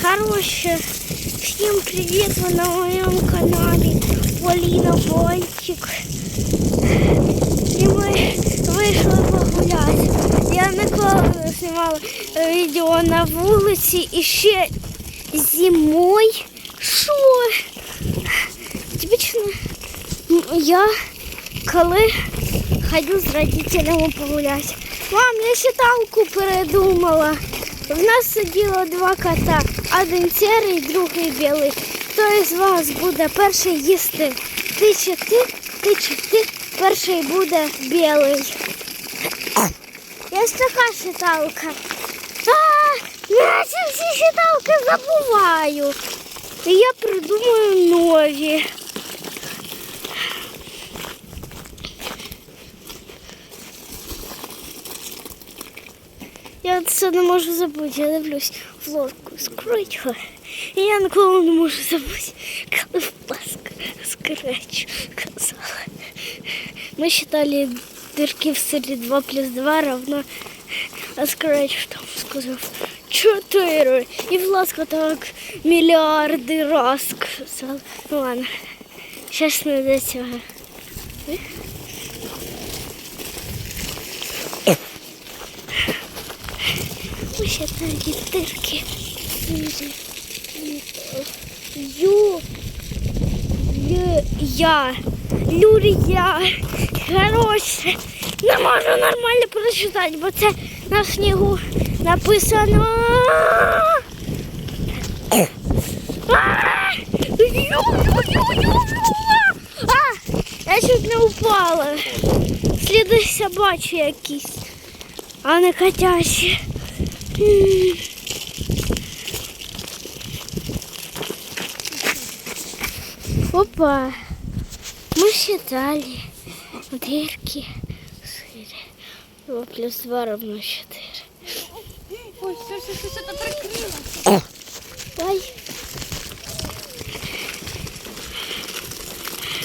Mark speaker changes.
Speaker 1: Короче, всем привет, вы на моем канале Полина Бойчик. И мы вийшли погуляти. Я ніколи не знімала відео на вулиці і ще зимою. Що? Типічно я коли ходю з родителями погуляти. Мам, я считалку передумала. В нас сиділо два кота, один серий, другий білий. Хто із вас буде перший їсти? Ти чи ти, ти чи ти, перший буде білий. Є така считалка. А, я ці всі считалки забуваю. І я придумаю нові. Я це не можу забути, я дивлюсь в лодку скручу. І я ніколи не можу забути, коли в пласк скречу казала. Ми считали дырки в селі 2 плюс 2 равно, а скреч там сказав 4. І Власка так мільярди раз сказав. Ну ладно, зараз ми до цього. Ми считали дырки. Ю. Я. Люрія. Коротше, не можу нормально прочитати, бо це на снігу написано. Я чуть не упала. Сліди собачі якісь, а не котячі. Опа! Мы считали дырки 4. 2 плюс 2 равно
Speaker 2: 4.